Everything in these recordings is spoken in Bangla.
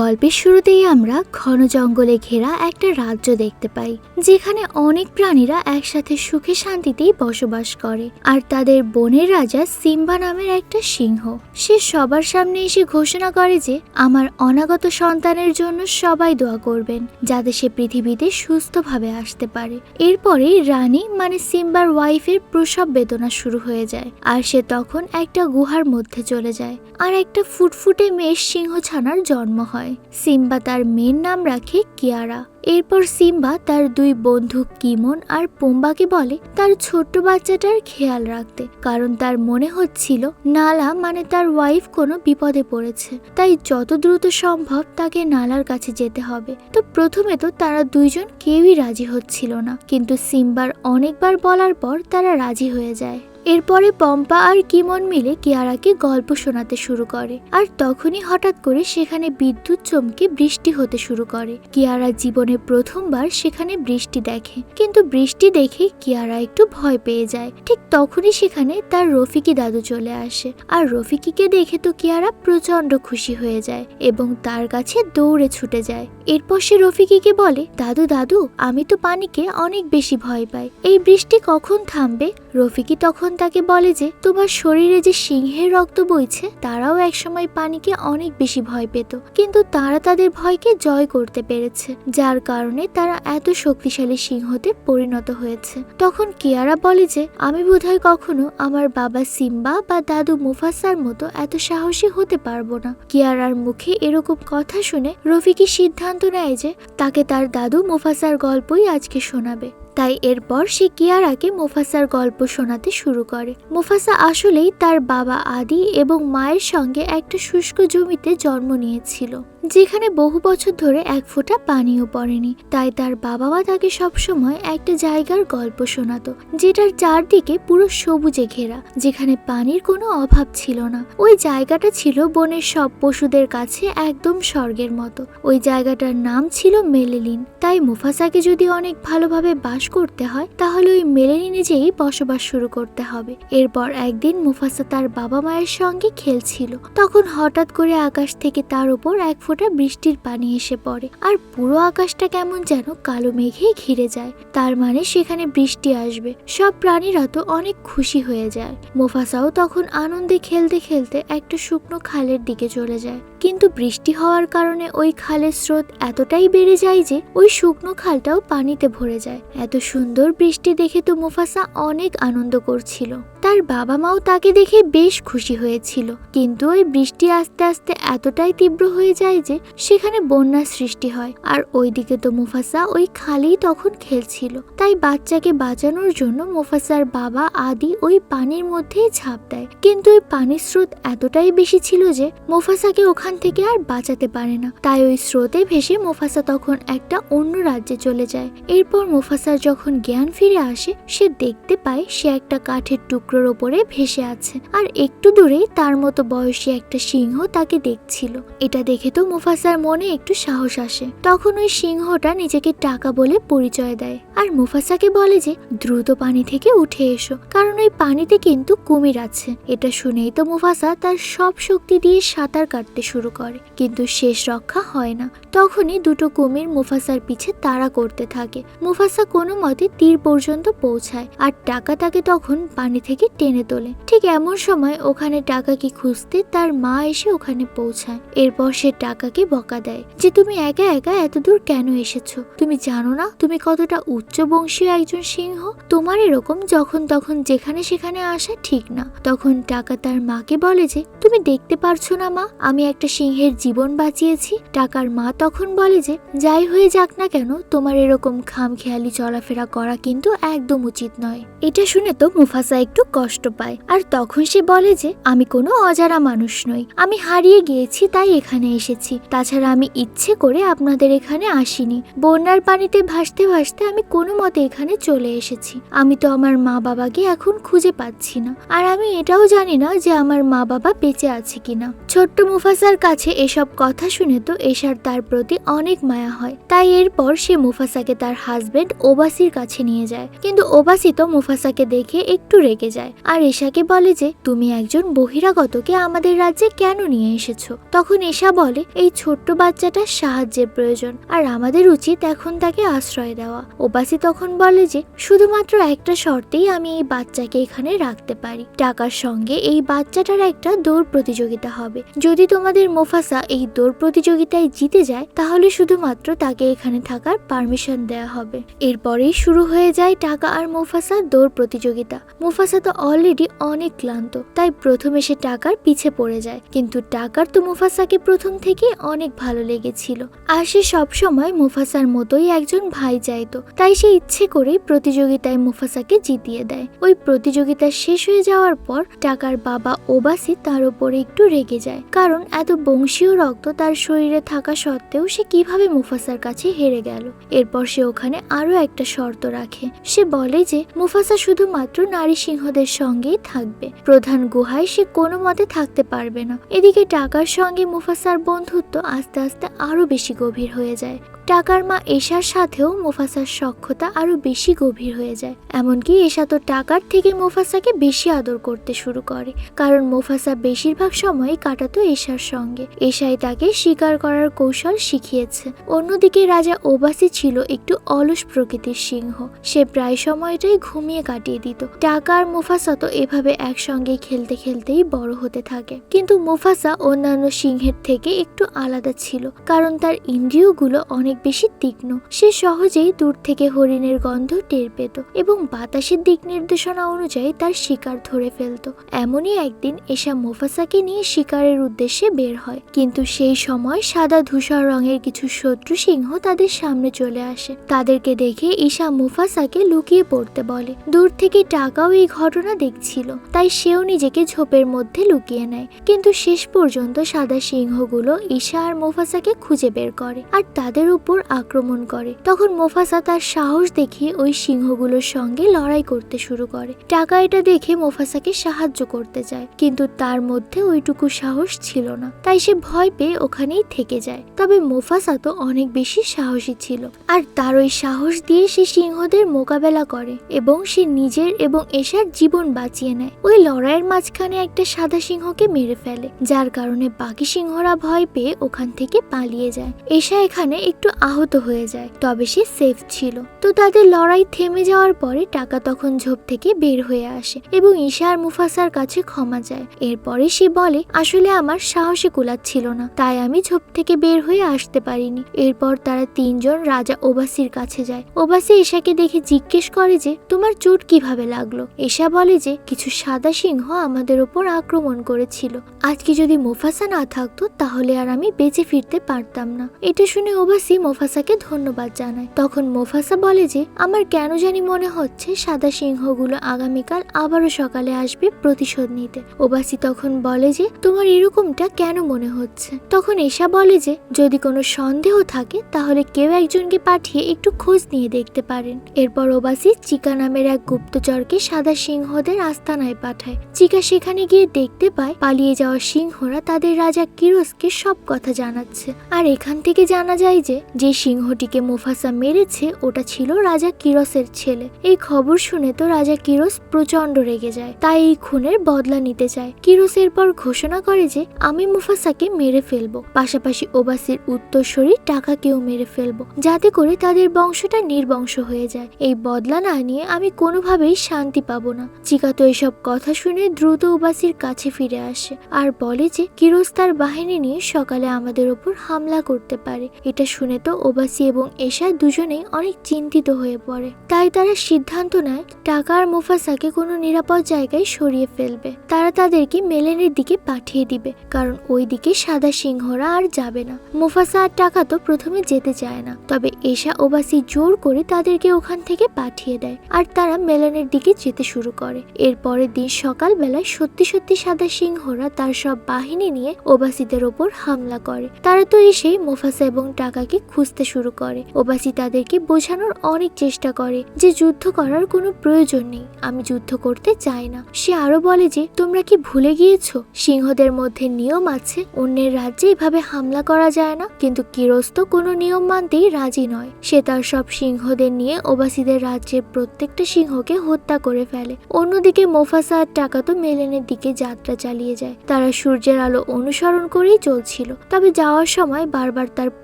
গল্পের শুরুতেই আমরা ঘন জঙ্গলে ঘেরা একটা রাজ্য দেখতে পাই, যেখানে অনেক প্রাণীরা একসাথে সুখে শান্তিতেই বসবাস করে। আর তাদের বনের রাজা সিম্বা নামের একটা সিংহ, সে সবার সামনে এসে ঘোষণা করে যে, আমার অনাগত সন্তানের জন্য সবাই দোয়া করবেন, যাতে সে পৃথিবীতে সুস্থভাবে আসতে পারে। এরপরে রানী মানে সিম্বার ওয়াইফের প্রসব বেদনা শুরু হয়ে যায়, আর সে তখন একটা গুহার মধ্যে চলে যায়, আর একটা ফুটফুটে মেষ সিংহ ছানার জন্ম হয়। সিম্বা তার মেয়ের নাম রাখে কিয়ারা। এরপর সিম্বা তার দুই বন্ধু কিমন আর পোম্বাকে বলে তার ছোট্ট বাচ্চাটার খেয়াল রাখতে। কারণ তার মনে হচ্ছিল, নালা মানে তার ওয়াইফ কোনো বিপদে পড়েছে। তাই যত দ্রুত সম্ভব তাকে নালার কাছে যেতে হবে। তো প্রথমে তো তারা দুইজন কেউই রাজি হচ্ছিল না। কিন্তু সিম্বার অনেকবার বলার পর তারা রাজি হয়ে যায়। এরপরে পম্পা আর কিমন মিলে কিয়ারাকে গল্প শোনাতে শুরু করে। আর তখনই হঠাৎ করে সেখানে বিদ্যুৎ চমকে বৃষ্টি হতে শুরু করে। কিয়ারা জীবনে প্রথমবার সেখানে বৃষ্টি দেখে। কিন্তু বৃষ্টি দেখে কিয়ারা একটু ভয় পেয়ে যায়। ঠিক তখনই সেখানে তার রফিকি দাদু চলে আসে। আর রফিকিকে দেখে তো কিয়ারা প্রচণ্ড খুশি হয়ে যায় এবং তার কাছে দৌড়ে ছুটে যায়। এরপর সে রফিকিকে বলে, দাদু দাদু, আমি তো পানিকে অনেক বেশি ভয় পাই। এই বৃষ্টি কখন থামবে? রফিকি তখন তাকে বলে যে, তোমার শরীরে যে সিংহের রক্ত বইছে, তারাও একসময় পানিকে অনেক বেশি ভয় পেত। কিন্তু তারা তাদের ভয়কে জয় করতে পেরেছে, যার কারণে তারা এত শক্তিশালী সিংহতে পরিণত হয়েছে। তখন কিয়ারা বলে যে, আমি বোধহয় কখনো আমার বাবা সিম্বা বা দাদু মুফাসার মতো এত সাহসী হতে পারব না। কিয়ারার মুখে এরকম কথা শুনে রফিকি সিদ্ধান্ত নেয় যে, তাকে তার দাদু মুফাসার গল্পই আজকে শোনাবে। তাই এরপর সে কিয়ারাকে মুফাসার গল্প শোনাতে শুরু করে। মুফাসা আসলেই তার বাবা আদি এবং মায়ের সঙ্গে একটা শুষ্ক জমিতে জন্ম নিয়েছিল। যেখানে বহু বছর ধরে এক ফোঁটা পানিও পড়েনি। তাই তার বাবা মা তাকে সবসময় একটা জায়গার গল্প শোনাতো, যেটার চারদিকে পুরো সবুজে ঘেরা, যেখানে পানির কোনো অভাব ছিল না। ওই জায়গাটা ছিল বনের সব পশুদের কাছে একদম স্বর্গের মতো। ওই জায়গাটার নাম ছিল মেলেলিন তাই মুফাসাকে যদি অনেক ভালোভাবে বাস করতে হয়, তাহলে ওই মেলেলিনে যেই বসবাস শুরু করতে হবে। এরপর একদিন মুফাসা তার বাবা মায়ের সঙ্গে খেলছিল। তখন হঠাৎ করে আকাশ থেকে তার উপর এক ফোঁটা বৃষ্টির পানি এসে পড়ে। আর পুরো আকাশটা কেমন যেন কালো মেঘে ঘিরে যায়। তার মানে সেখানে বৃষ্টি আসবে। সব প্রাণীরা তো অনেক খুশি হয়ে যায়। মোফাসাও তখন আনন্দে খেলতে খেলতে একটা শুকনো খালের দিকে চলে যায়। কিন্তু বৃষ্টি হওয়ার কারণে ওই খালের স্রোত এতটাই বেড়ে যায় যে ওই শুকনো খালটাও পানিতে ভরে যায়। এত সুন্দর বৃষ্টি দেখে তো মুফাসা অনেক আনন্দ করছিল। তার বাবা মাও তাকে দেখে বেশ খুশি হয়েছিল। কিন্তু ওই বৃষ্টি আস্তে আস্তে এতটাই তীব্র হয়ে যায় যে সেখানে বন্যার সৃষ্টি হয়। আর ওইদিকে তো মুফাসা ওই খালেই তখন খেলছিল। তাই বাচ্চাকে বাঁচানোর জন্য মুফাসার বাবা আদি ওই পানির মধ্যেই ঝাঁপ দেয়। কিন্তু ওই পানির স্রোত এতটাই বেশি ছিল যে মোফাসাকে ওখান থেকে আর বাঁচাতে পারে না। তাই ওই স্রোতে ভেসে মোফাসা তখন একটা অন্য রাজ্যে চলে যায়। এরপর মোফাসার যখন জ্ঞান ফিরে আসে, সে দেখতে পায় সে একটা কাঠের টুকরোর ওপরে ভেসে আছে। আর একটু দূরেই তার মতো বয়সী একটা সিংহ তাকে দেখছিল। এটা দেখে তো মুফাসার মনে একটু সাহস আসে। তখন ওই সিংহটা নিজেকে টাকা বলে পরিচয় দেয়। আর মুফাসাকে বলে যে, দ্রুত পানি থেকে উঠে এসো। কারণ ওই পানিতে কিন্তু কুমির আছে। এটা শুনেই তো মুফাসা তার সব শক্তি দিয়ে সাঁতার কাটতে শুরু করে। কিন্তু শেষ রক্ষা হয় না। তখনই দুটো কুমির মুফাসার পিছে তাড়া করতে থাকে। মুফাসা কোনো মতে তীর পর্যন্ত পৌঁছায় আর টাকা তাকে তখন পানি থেকে টেনে তোলে। ঠিক এমন সময় ওখানে টাকাকে খুঁজতে তার মা এসে ওখানে পৌঁছায়। এরপর সে টাকাকে বকা দেয় যে, তুমি একা একা এত দূর কেন এসেছ? তুমি জানো না তুমি কতটা উচ্চ বংশীয় একজন সিংহ। তোমার এরকম যখন তখন যেখানে সেখানে আসা ঠিক না। তখন টাকা তার মাকে বলে যে, তুমি দেখতে পারছ না মা। আমি একটা সিংহের জীবন বাঁচিয়েছি। টাকার মা তখন বলে যে, যাই হয়ে যাক না কেন, তোমার এরকম খামখেয়ালি চলাফেরা করা কিন্তু একদম উচিত নয়। এটা শুনে তো মুফাসা একটু কষ্ট পায়। আর তখন সে বলে যে, আমি কোনো অজানা মানুষ নই। আমি হারিয়ে গিয়েছি, তাই এখানে এসেছি। তাছাড়া আমি ইচ্ছে করে আপনাদের এখানে আসিনি। বন্যার পানিতে ভাসতে ভাসতে আমি কোনো মতে এখানে চলে এসেছি। আমি তো আমার মা বাবাকে এখন খুঁজে পাচ্ছি না। আর আমি এটাও জানি না যে আমার মা বাবা বেঁচে আছে কিনা। ছোট্ট মুফাসার মুফাসার কাছে এসব কথা শুনে তো এশার তার প্রতি অনেক মায়া হয়। তাই এরপর সে মুফাসাকে তার হাজবেন্ড ওবাসির কাছে নিয়ে যায়। কিন্তু ওবাসি তো মুফাসাকে দেখে একটু রেগে যায়। আর এশাকে বলে যে, তুমি একজন বহিরাগতকে আমাদের রাজ্যে কেন নিয়ে এসেছ? তখন এশা বলে, এই ছোট্ট বাচ্চাটার সাহায্যের প্রয়োজন। আর আমাদের উচিত এখন তাকে আশ্রয় দেওয়া। ওবাসি তখন বলে যে, শুধুমাত্র একটা শর্তেই আমি এই বাচ্চাকে এখানে রাখতে পারি। টাকার সঙ্গে এই বাচ্চাটার একটা দৌড় প্রতিযোগিতা হবে। যদি তোমাদের মোফাসা এই দৌড় প্রতিযোগিতায় জিতে যায়, তাহলে শুধুমাত্র তাকে এখানে থাকার পারমিশন দেওয়া হবে। এরপরেই শুরু হয়ে যায় টাকা আর মোফাসার দৌড় প্রতিযোগিতা। মুফাসা তো অলরেডি অনেক ক্লান্ত, তাই প্রথমে সে টাকার পিছে পড়ে যায়। কিন্তু টাকার তো মুফাসাকে প্রথম থেকে অনেক ভালো লেগেছিল। আর সে সবসময় মুফাসার মতোই একজন ভাই চাইতো। তাই সে ইচ্ছে করেই প্রতিযোগিতায় মুফাসাকে জিতিয়ে দেয়। ওই প্রতিযোগিতা শেষ হয়ে যাওয়ার পর টাকার বাবা ওবাসি তার উপরে একটু রেগে যায়। কারণ এত বংশীয় রক্ত তার শরীরে থাকা সত্ত্বেও সে কীভাবে মুফাসার কাছে হেরে গেল? এরপর সে ওখানে আরও একটা শর্ত রাখে। সে বলে যে, মুফাসা শুধুমাত্র নারী সিংহদের সঙ্গেই থাকবে। প্রধান গুহায় সে কোনো মতে থাকতে পারবে না। এদিকে টাকার সঙ্গে মুফাসার বন্ধুত্ব আস্তে আস্তে আরও বেশি গভীর হয়ে যায়। টাকার মা এশার সাথেও মুফাসার সক্ষতা আরও বেশি গভীর হয়ে যায়। এমনকি এশা তো টাকার থেকে মুফাসাকে বেশি আদর করতে শুরু করে। কারণ মুফাসা বেশিরভাগ সময় কাটাতো এশার সঙ্গে। এশাই তাকে শিকার করার কৌশল শিখিয়েছে। অন্যদিকে রাজা ওবাসি ছিল একটু অলস প্রকৃতির সিংহ। সে প্রায় সময়টাই ঘুমিয়ে কাটিয়ে দিত। টাকা আর মুফাসা তো এভাবে একসঙ্গে খেলতে খেলতেই বড় হতে থাকে। কিন্তু মুফাসা অন্যান্য সিংহের থেকে একটু আলাদা ছিল, কারণ তার ইন্দ্রিয়গুলো অনেক বেশি তীক্ষ্ণ। সে সহজেই দূর থেকে হরিণের গন্ধ টের পেত এবং বাতাসের দিক নির্দেশনা অনুযায়ী তার শিকার ধরে ফেলত। এমনই একদিন এসা মুফাসাকে নিয়ে শিকারের উদ্দেশ্যে বের হয়। কিন্তু সেই সময় সাদা ধূসর রঙের কিছু শত্রু সিংহ তাদের সামনে চলে আসে। তাদেরকে দেখে ঈশা মুফাসাকে লুকিয়ে পড়তে বলে। দূর থেকে টাকাও এই ঘটনা দেখছিল, তাই সেও নিজেকে ঝোপের মধ্যে লুকিয়ে নেয়। কিন্তু শেষ পর্যন্ত সাদা সিংহগুলো ঈশা আর মুফাসাকে খুঁজে বের করে আর তাদের উপর আক্রমণ করে। তখন মোফাসা তার সাহস দেখিয়ে ওই সিংহগুলোর সঙ্গে লড়াই করতে শুরু করে। টাকা এটা দেখে মোফাসাকে সাহায্য করতে যায়, কিন্তু তার মধ্যে ওইটুকু সাহস ছিল না। তাই সে ভয় পেয়ে ওখানেই থেকে যায়। তবে মোফাসা তো অনেক বেশি সাহসী ছিল আর তার ওই সাহস দিয়ে সে সিংহদের মোকাবেলা করে এবং সে নিজের এবং এশার জীবন বাঁচিয়ে নেয়। ওই লড়াইয়ের মাঝখানে একটা সাদা সিংহকে মেরে ফেলে, যার কারণে বাকি সিংহরা ভয় পেয়ে ওখান থেকে পালিয়ে যায়। এশা এখানে একটু আহত হয়ে যায়, তবে সে সেফ ছিল। তো তাদের লড়াই থেমে যাওয়ার পরে টাকা তখন ঝোপ থেকে বের হয়ে আসে এবং ঈশা আর মুফাসার কাছে ক্ষমা যায় এরপরে সে বলে, আসলে আমার সাহসে কুলাচ্ছিল না। তাই আমি ঝোপ থেকে বের হয়ে আসতে পারিনি। এরপর তারা তিনজন রাজা ওবাসির কাছে যায়। ওবাসি ঈশাকে দেখে জিজ্ঞেস করে যে, তোমার চোট কীভাবে লাগল? এশা বলে যে, কিছু সাদা সিংহ আমাদের ওপর আক্রমণ করেছিল। আজকে যদি মুফাসা না থাকতো, তাহলে আর আমি বেঁচে ফিরতে পারতাম না। এটা শুনে ওবাসি মোফাসাকে ধন্যবাদ জানায়। তখন মোফাসা বলে যে, আমার কেন জানি মনে হচ্ছে সাদা সিংহগুলো আগামীকাল আবারও সকালে আসবে প্রতিশোধ নিতে। ওবাসি তখন বলে যে, তোমার এরকমটা কেন মনে হচ্ছে। তখন এশা বলে যে, যদি কোনো সন্দেহ থাকে, তাহলে কেউ একজনকে পাঠিয়ে একটু খোঁজ নিয়ে দেখতে পারেন। এরপর ওবাসি চিকা নামের এক গুপ্তচরকে সাদা সিংহদের আস্তানায় পাঠায়। চিকা সেখানে গিয়ে দেখতে পায়, পালিয়ে যাওয়া সিংহরা তাদের রাজা কিরোসকে সব কথা জানাচ্ছে। আর এখান থেকে জানা যায় যে যে সিংহটিকে মুফাসা মেরেছে, ওটা ছিল রাজা কিরসের ছেলে। এই খবর শুনে তো রাজা কিরস প্রচণ্ড রেগে যায়। তাই এই খুনের বদলা নিতে চায়। কিরস এরপর ঘোষণা করে যে, আমি মুফাসাকে মেরে ফেলব। পাশাপাশি ওবাসির উত্তরসূরি টাকাকেও মেরে ফেলব, যাতে করে তাদের বংশটা নির্বংশ হয়ে যায়। এই বদলা না নিয়ে আমি কোনোভাবেই শান্তি পাবো না। চিকা তো এসব কথা শুনে দ্রুত ওবাসির কাছে ফিরে আসে আর বলে যে কিরোজ তার বাহিনী নিয়ে সকালে আমাদের ওপর হামলা করতে পারে। এটা শুনে তো ওবাসি এবং এশা দুজনেই অনেক চিন্তিত হয়ে পড়ে। তাই তারা সিদ্ধান্ত নেয়, টাকা আর মুফাসাকে কোনো নিরাপদ জায়গায় সরিয়ে ফেলবে। তারা তাদেরকে মেলেনের দিকে পাঠিয়ে দিবে, কারণ ওই দিকে সাদা সিংহরা আর যাবে না। মুফাসা আর টাকা তো প্রথমে যেতে চায় না। তবে এশা ওবাসি জোর করে তাদেরকে ওখান থেকে পাঠিয়ে দেয় আর তারা মেলানের দিকে যেতে শুরু করে। এর পরের দিন সকালবেলায় সত্যি সত্যি সাদা সিংহরা তার সব বাহিনী নিয়ে ওবাসিদের ওপর হামলা করে। তারা তো এসে মুফাসা এবং টাকাকে খুঁজতে শুরু করে। ওবাসি তাদেরকে বোঝানোর অনেক চেষ্টা করে যে যুদ্ধ করার কোনো প্রয়োজন নেই। আমি যুদ্ধ করতে চাই না। সে আরও বলে যে, তোমরা কি ভুলে গিয়েছো? সিংহদের মধ্যে নিয়ম আছে আছে। অন্যের রাজ্যে এভাবে হামলা করা যায় না। কিন্তু কিরস্ত কোনো নিয়ম মানতেই রাজি নয়। সে তার সব সিংহদের নিয়ে ওবাসীদের রাজ্যের প্রত্যেকটা সিংহকে হত্যা করে ফেলে। অন্যদিকে মোফাসা আর টাকা তো মেলেনের দিকে যাত্রা চালিয়ে যায়। তারা সূর্যের আলো অনুসরণ করেই চলছিল। তবে যাওয়ার সময় বারবার তার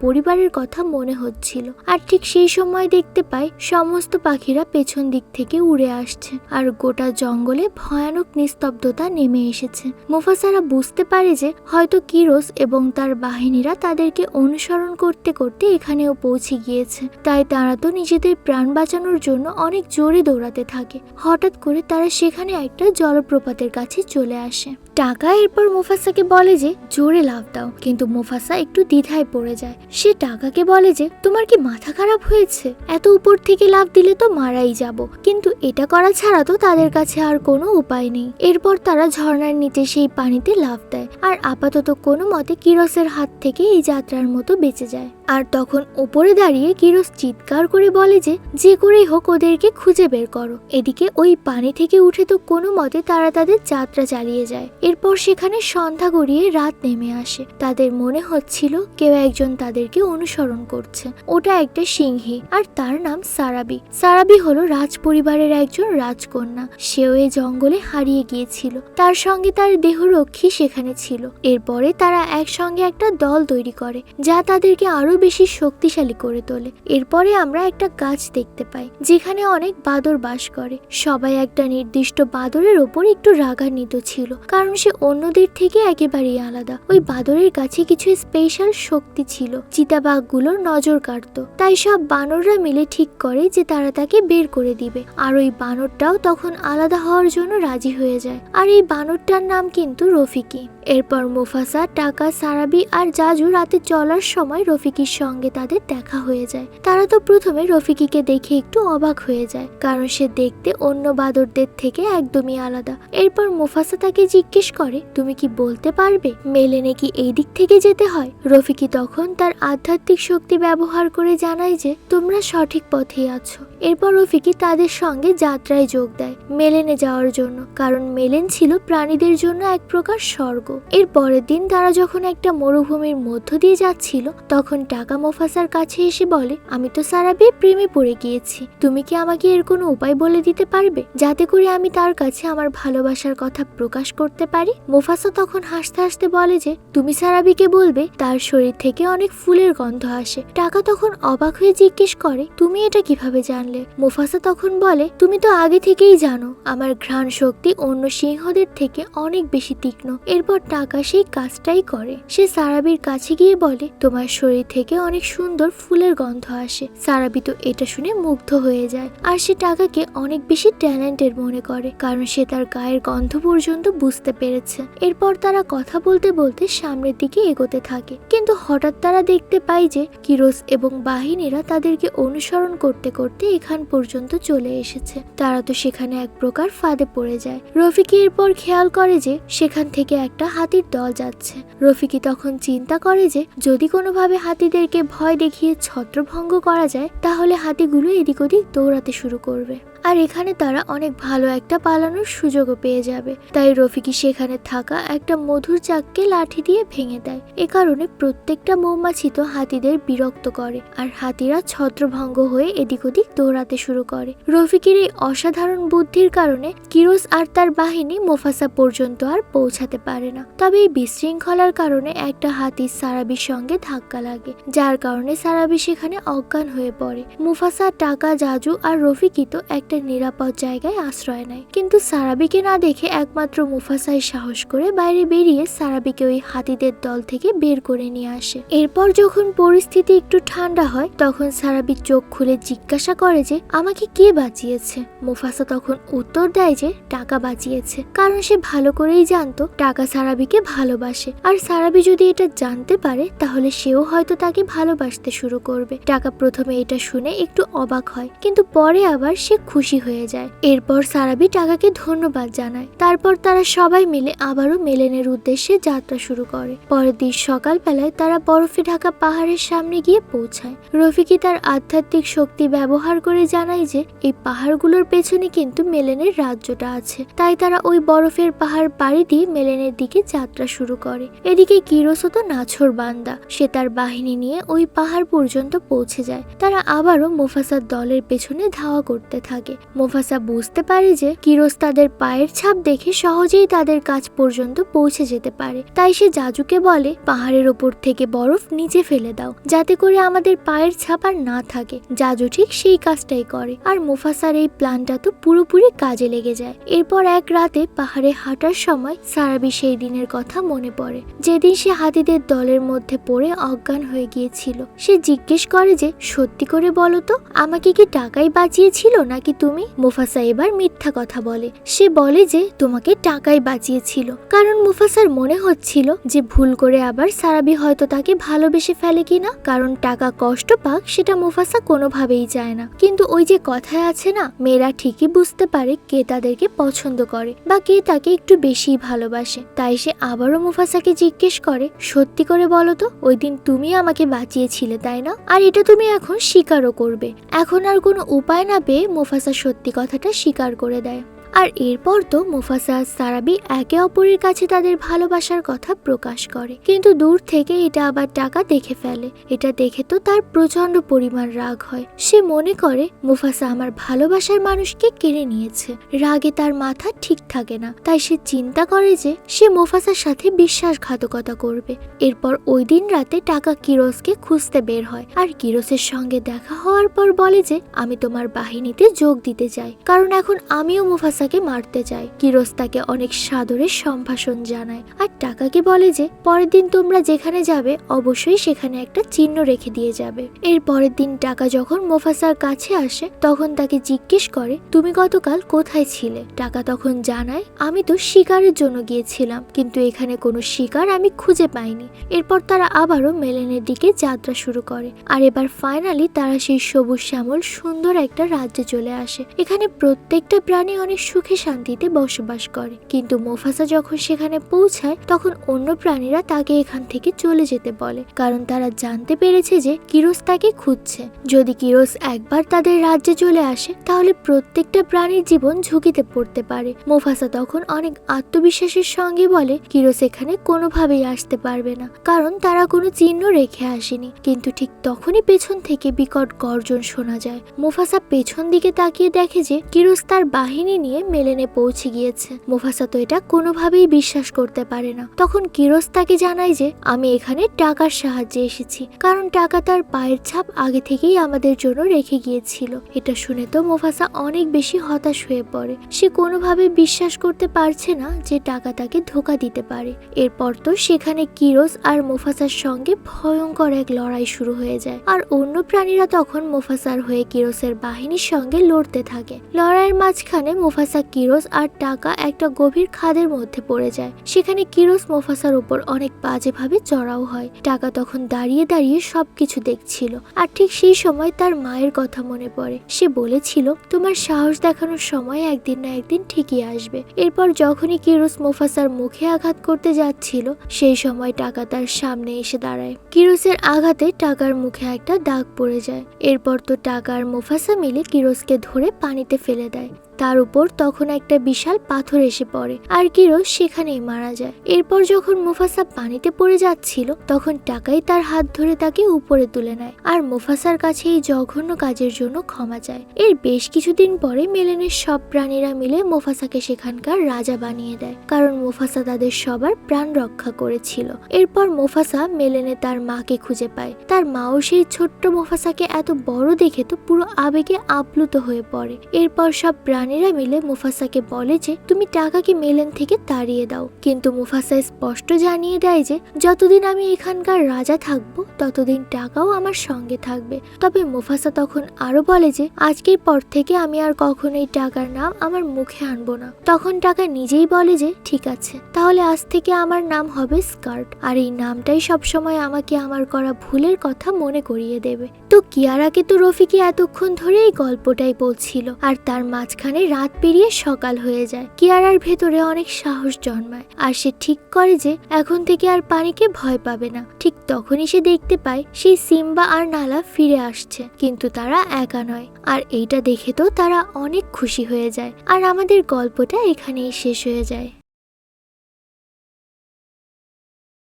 পরিবারের কথা মনে হচ্ছিল। আর ঠিক সেই সময় দেখতে পায় সমস্ত পাখিরা পেছন দিক থেকে উড়ে আসছে। আর গোটা জঙ্গলে ভয়ানক নিস্তব্ধতা নেমে এসেছে। মোফাসারা বুঝতে পারে যে, হয়তো কিরোস এবং তার বাহিনীরা তাদেরকে অনুসরণ করতে করতে এখানেও পৌঁছে গিয়েছে। তাই তারা তো নিজেদের প্রাণ বাঁচানোর জন্য অনেক জোরে দৌড়াতে থাকে। হঠাৎ করে তারা সেখানে একটা জলপ্রপাতের কাছে চলে আসে। টাকা এরপর মুফাসাকে বলে যে, জোরে লাভ দাও। কিন্তু মুফাসা একটু দ্বিধায় পড়ে যায়। সে টাকাকে বলে যে, তোমার কি মাথা খারাপ হয়েছে? এত উপর থেকে লাভ দিলে তো মারাই যাব। কিন্তু এটা করা ছাড়া তো তাদের কাছে আর কোনো উপায় নেই। এরপর তারা ঝর্ণার নিচে সেই পানিতে লাভ দেয়। আর আপাতত কোনো মতে কিরসের হাত থেকে এই যাত্রার মতো বেঁচে যায়। আর তখন উপরে দাঁড়িয়ে কিরস চিৎকার করে বলে যে যে করেই হোক ওদেরকে খুঁজে বের করো। এদিকে ওই পানি থেকে উঠে তো কোনো মতে তারা তাদের যাত্রা চালিয়ে যায়। এরপর সেখানে সন্ধ্যা গড়িয়ে রাত নেমে আসে। তাদের মনে হচ্ছিল কেউ একজন তাদেরকে অনুসরণ করছে। ওটা একটা সিংহী আর তার নাম সারাবি। সারাবি হলো রাজ পরিবারের একজন রাজকন্যা। সেও এই জঙ্গলে হারিয়ে গিয়েছিল। তার সঙ্গে তার দেহরক্ষী সেখানে ছিল। এরপরে তারা একসঙ্গে একটা দল তৈরি করে, যা তাদেরকে আরও বেশি শক্তিশালী করে তোলে। এরপরে আমরা একটা গাছ দেখতে পাই, যেখানে অনেক বাদর বাস করে। সবাই একটা নির্দিষ্ট বাদরের ওপর একটু রাগান্বিত ছিল, কারণ সে অন্যদের থেকে একেবারেই আলাদা। ওই বাদরের কাছে কিছু স্পেশাল শক্তি ছিল, চিতাবাঘগুলোর নজর কাটতো তাই সব বানররা মিলে ঠিক করে যে তারা তাকে বের করে দিবে। আর ওই বানরটাও তখন আলাদা হওয়ার জন্য রাজি হয়ে যায়। আর এই বানরটার নাম কিন্তু রফিকি এরপর মুফাসা টাকা, সারাবি আর জাজু রাতে চলার সময় রফিকির সঙ্গে তাদের দেখা হয়ে যায়। তারা তো প্রথমে রফিকিকে দেখে একটু অবাক হয়ে যায়, কারণ সে দেখতে অন্য বাদরদের থেকে একদমই আলাদা। এরপর মুফাসা তাকে জিজ্ঞেস করে, তুমি কি বলতে পারবে মেলেনে কি এই দিক থেকে যেতে হয়? রফিকি তখন তার আধ্যাত্মিক শক্তি ব্যবহার করে জানায় যে, তোমরা সঠিক পথেই আছো। এরপর রফিকি তাদের সঙ্গে যাত্রায় যোগ দেয়, মেলেনে যাওয়ার জন্য, কারণ মেলেন ছিল প্রাণীদের জন্য এক প্রকার স্বর্গ। এর পরের দিন তারা যখন একটা মরুভূমির মধ্য দিয়ে যাচ্ছিল, তখন টাকা মোফাসার কাছে এসে বলে, আমি তো সারাবে প্রেমে পড়ে গিয়েছি। তুমি কি আমাকে এর কোনো উপায় বলে দিতে পারবে? যাতে করে আমি তার কাছে আমার ভালোবাসার কথা প্রকাশ করতে পারি? মোফাসা তখন হাসতে হাসতে বলে যে, তুমি সারাবিকে বলবে, তার শরীর থেকে অনেক ফুলের গন্ধ আসে। টাকা তখন অবাক হয়ে জিজ্ঞেস করে, তুমি এটা কীভাবে জানলে? মোফাসা তখন বলে, তুমি তো আগে থেকেই জানো, আমার ঘ্রাণ শক্তি অন্য সিংহদের থেকে অনেক বেশি তীক্ষ্ণ। এরপর টাকা সেই কাজটাই করে। সে সারাবির কাছে গিয়ে বলে, তোমার শরীর থেকে অনেক সুন্দর ফুলের গন্ধ আসে। সারাবি তো এটা শুনে মুগ্ধ হয়ে যায়। আর সে টাকাকে অনেক বেশি ট্যালেন্টেড মনে করে, কারণ সে তার গায়ের গন্ধ পর্যন্ত বুঝতে পেরেছে। এরপর তারা কথা বলতে বলতে সামনের দিকে এগোতে থাকে। কিন্তু হঠাৎ তারা দেখতে পায় যে কিরোস এবং বাহিনীরা তাদেরকে অনুসরণ করতে করতে এখান পর্যন্ত চলে এসেছে। তারা তো সেখানে এক প্রকার ফাঁদে পড়ে যায়। রফিকি এরপর খেয়াল করে যে সেখান থেকে একটা হাতির দল যাচ্ছে। রফিকি তখন চিন্তা করে যে, যদি কোনোভাবে হাতিদেরকে ভয় দেখিয়ে ছত্রভঙ্গ করা যায়, তাহলে হাতিগুলো এদিক ওদিক দৌড়াতে শুরু করবে। আর এখানে তারা অনেক ভালো একটা পালানোর সুযোগও পেয়ে যাবে। তাই রফিকি সেখানে থাকা একটা মধুর চাককে লাঠি দিয়ে ভেঙে দেয়। এ কারণে প্রত্যেকটা মৌমাছি তো হাতিদের বিরক্ত করে আর হাতিরা ছত্রভঙ্গ হয়ে এদিক ওদিক দৌড়াতে শুরু করে। রফিকের এই অসাধারণ বুদ্ধির কারণে কিরোস আর তার বাহিনী মোফাসা পর্যন্ত আর পৌঁছাতে পারে না। তবে এই বিশৃঙ্খলার কারণে একটা হাতি সারাবির সঙ্গে ধাক্কা লাগে, যার কারণে সারাবি সেখানে অজ্ঞান হয়ে পড়ে। মুফাসা, টাকা জাজু আর রফিকি তো একটা নিরাপদ জায়গায় আশ্রয় নেয়। কিন্তু সারাবিকে না দেখে একমাত্র মুফাসাই সাহস করে বাইরে বেরিয়ে সারাবিকে ওই হাতিদের দল থেকে বের করে নিয়ে আসে। এরপর যখন পরিস্থিতি একটু ঠান্ডা হয়, তখন সারাবি চোখ খুলে জিজ্ঞাসা করে যে, আমাকে কে বাঁচিয়েছে? মুফাসা তখন উত্তর দেয় যে, টাকা বাঁচিয়েছে। কারণ সে ভালো করেই জানতো, টাকা সারাবিকে ভালোবাসে। আর সারাবি যদি এটা জানতে পারে, তাহলে সেও হয়তো তাকে ভালোবাসতে শুরু করবে। টাকা প্রথমে এটা শুনে একটু অবাক হয়, কিন্তু পরে আবার সে খুশি খুশি হয়ে যায়। এরপর সারাবি টাকাকে ধন্যবাদ জানায়। তারপর তারা সবাই মিলে আবারও মেলেনের উদ্দেশ্যে যাত্রা শুরু করে। পরের দিন সকালবেলায় তারা বরফে ঢাকা পাহাড়ের সামনে গিয়ে পৌঁছায়। রফিকি তার আধ্যাত্মিক শক্তি ব্যবহার করে জানায় যে, এই পাহাড়গুলোর পেছনে কিন্তু মেলেনের রাজ্যটা আছে। তাই তারা ওই বরফের পাহাড় পাড়ি দিয়ে মেলেনের দিকে যাত্রা শুরু করে। এদিকে কিরোসও তো নাছর বান্দা, সে তার বাহিনী নিয়ে ওই পাহাড় পর্যন্ত পৌঁছে যায়। তারা আবারও মোফাসার দলের পেছনে ধাওয়া করতে থাকে। মোফাসা বুঝতে পারে যে কিরোস তাদের পায়ের ছাপ দেখে সহজেই তাদের কাছ পর্যন্ত পৌঁছে যেতে পারে। তাই সে জাজুকে বলে, পাহাড়ের ওপর থেকে বরফ নিচে ফেলে দাও, যাতে করে আমাদের পায়ের ছাপ আর না থাকে। জাজু ঠিক সেই কাজটাই করে। আর মুফাসার এই প্ল্যানটা তো পুরোপুরি কাজে লেগে যায়। এরপর এক রাতে পাহাড়ে হাঁটার সময় সারাবি সেই দিনের কথা মনে পড়ে। যেদিন সে হাতিদের দলের মধ্যে পড়ে অজ্ঞান হয়ে গিয়েছিল। সে জিজ্ঞেস করে যে, সত্যি করে বলো তো, আমাকে কি টাকাই বাঁচিয়েছিল নাকি তুমি? মুফাসা এবার মিথ্যা কথা বলে। সে বলে যে তোমাকে টাকাই বাঁচিয়েছিল। কারণ মুফাসার মনে হচ্ছিল যে ভুল করে আবার সারাবি হয়তো তাকে ভালোবেসে ফেলে কিনা। কারণ টাকা কষ্ট পাক সেটা মুফাসা কোনোভাবেই চায় না। কিন্তু ওই যে কথায় আছে না, মেয়েরা ঠিকই বুঝতে পারে কে তাদেরকে পছন্দ করে বা কে তাকে একটু বেশি ভালোবাসে। তাই সে আবারও মুফাসাকে জিজ্ঞেস করে, সত্যি করে বলো তো, ওই দিন তুমি আমাকে বাঁচিয়েছিলে, তাই না? আর এটা তুমি এখন স্বীকারও করবে। এখন আর কোনো উপায় না পেয়ে মুফাসা সত্যি কথাটা স্বীকার করে দেয়। আর এরপর তো মুফাসা সারাবি একে অপরের কাছে তাদের ভালোবাসার কথা প্রকাশ করে। কিন্তু দূর থেকে এটা আবার টাকা দেখে ফেলে। এটা দেখে তো তার প্রচণ্ড পরিমাণ রাগ হয়। সে মনে করে, মুফাসা আমার ভালোবাসার মানুষকে কেড়ে নিয়েছে। রাগে তার মাথা ঠিক থাকে না। তাই সে চিন্তা করে যে, সে মুফাসার সাথে বিশ্বাসঘাতকতা করবে। এরপর ওই দিন রাতে টাকা কিরোসকে খুঁজতে বের হয়। আর কিরোসের সঙ্গে দেখা হওয়ার পর বলে যে, আমি তোমার বাহিনীতে যোগ দিতে চাই। কারণ এখন আমিও মুফাসাকে মারতে চাই কিরোস তাকে অনেক সাদরে সম্ভাষণ জানায়। আর টাকাকে বলে যে, পরের দিন তোমরা যেখানে যাবে, অবশ্যই সেখানে একটা চিহ্ন রেখে দিয়ে যাবে। এর পরের দিন টাকা যখন মোফাসার কাছে আসে, তখন তাকে জিজ্ঞেস করে, তুমি গতকাল কোথায় ছিলে? টাকা তখন জানায়, আমি তো শিকারের জন্য গিয়েছিলাম, কিন্তু এখানে কোনো শিকার আমি খুঁজে পাইনি। এরপর তারা আবারও মেলেনের দিকে যাত্রা শুরু করে। আর এবার ফাইনালি তারা সেই সবুজ শ্যামল সুন্দর একটা রাজ্যে চলে আসে। এখানে প্রত্যেকটা প্রাণী অনেক সুখে শান্তিতে বসবাস করে। কিন্তু মোফাসা যখন সেখানে পৌঁছায়, তখন অন্য প্রাণীরা তাকে এখান থেকে চলে যেতে বলে। কারণ তারা জানতে পেরেছে যে কিরোস তাকে খুঁজছে। যদি কিরোস একবার তাদের রাজ্যে চলে আসে, তাহলে প্রত্যেকটা প্রাণীর জীবন ঝুঁকিতে পড়তে পারে। মোফাসা তখন অনেক আত্মবিশ্বাসের সঙ্গে বলে, কিরোস এখানে কোনোভাবেই আসতে পারবে না। কারণ তারা কোনো চিহ্ন রেখে আসেনি। কিন্তু ঠিক তখনই পেছন থেকে বিকট গর্জন শোনা যায়। মোফাসা পেছন দিকে তাকিয়ে দেখে যে কিরোস তার বাহিনী নিয়ে মেলেনে পৌঁছে গিয়েছে। মুফাসা তো এটা কোনোভাবেই বিশ্বাস করতে পারে না। তখন কিরোস তাকে জানায় যে, আমি এখানে টাকার সাহায্যে এসেছি। কারণ টাকা তার পায়ের ছাপ আগে থেকেই আমাদের জন্য রেখে গিয়েছিল। এটা শুনে তো মুফাসা অনেক বেশি হতাশ হয়ে পড়ে। সে কোনোভাবে বিশ্বাস করতে পারছে না যে টাকা তাকে ধোকা দিতে পারে। এরপর তো সেখানে কিরোস আর মুফাসার সঙ্গে ভয়ঙ্কর এক লড়াই শুরু হয়ে যায়। আর অন্য প্রাণীরা তখন মুফাসার হয়ে কিরোসের বাহিনীর সঙ্গে লড়তে থাকে। লড়াইয়ের মাঝখানে মুফাসা কিরোস আর টাকা একটা গভীর খাদের মধ্যে পড়ে যায়। সেখানে কিরোস মোফাসার উপর অনেক বাজেভাবে চড়াও হয়। টাকা তখন দাঁড়িয়ে দাঁড়িয়ে সবকিছু দেখছিল আর ঠিক সেই সময় তার মায়ের কথা মনে পড়ে। সে বলেছিল, তোমার সাহস দেখানোর সময় একদিন না একদিন ঠিকই আসবে। এরপর যখনই কিরোস মোফাসার মুখে আঘাত করতে যাচ্ছিল, সেই সময় টাকা তার সামনে এসে দাঁড়ায়। কিরোসের আঘাতে টাকার মুখে একটা দাগ পড়ে যায়। এরপর তো টাকার মোফাসা মিলে কিরোসকে ধরে পানিতে ফেলে দেয়। তার উপর তখন একটা বিশাল পাথর এসে পড়ে। আর কিরোস সেখানেই মারা যায়। এরপর যখন মুফাসা পানিতে পড়ে যাচ্ছিল, তখন টাকাই তার হাত ধরে তাকে উপরে তুলে নেয়। আর মুফাসার কাছে এই জঘন্য কাজের জন্য ক্ষমা চায়। এর বেশ কিছুদিন পরে মেলেনের সব প্রাণীরা মিলে মুফাসাকে সেখানকার রাজা বানিয়ে দেয়। কারণ মুফাসা তাদের সবার প্রাণ রক্ষা করেছিল। এরপর মুফাসা মেলেনে তার মাকে খুঁজে পায়। তার মাও সেই ছোট্ট মুফাসাকে এত বড় দেখে তো পুরো আবেগে আপ্লুত হয়ে পড়ে। এরপর সব প্রাণী প্রাণীরা মিলে মুফাসাকে বলে যে, তুমি টাকাকে মেলেন থেকে তাড়িয়ে দাও। কিন্তু মুফাসা স্পষ্ট জানিয়ে দেয় যে, যতদিন আমি এখানকার রাজা থাকব, ততদিন টাকাও আমার সঙ্গে থাকবে। তবে মুফাসা তখন আরও বলে যে, আজকের পর থেকে আমি আর কখনোই টাকার নাম আমার মুখে আনব না। তখন টাকা নিজেই বলে যে, ঠিক আছে, তাহলে আজ থেকে আমার নাম হবে স্কার্ট। আর এই নামটাই সবসময় আমাকে আমার করা ভুলের কথা মনে করিয়ে দেবে। তো কিয়ারাকে তো রফিকে এতক্ষণ ধরে এই গল্পটাই বলছিল। আর তার মাঝখানে রাত পেরিয়ে সকাল হয়ে যায়। কিয়ারার ভেতরে অনেক সাহস জন্মায়। আর সে ঠিক করে যে এখন থেকে আর পানিকে ভয় পাবে না। ঠিক তখনই সে দেখতে পায়, সেই সিম্বা আর নালা ফিরে আসছে। কিন্তু তারা একা নয়। আর এইটা দেখে তো তারা অনেক খুশি হয়ে যায়। আর আমাদের গল্পটা এখানেই শেষ হয়ে যায়।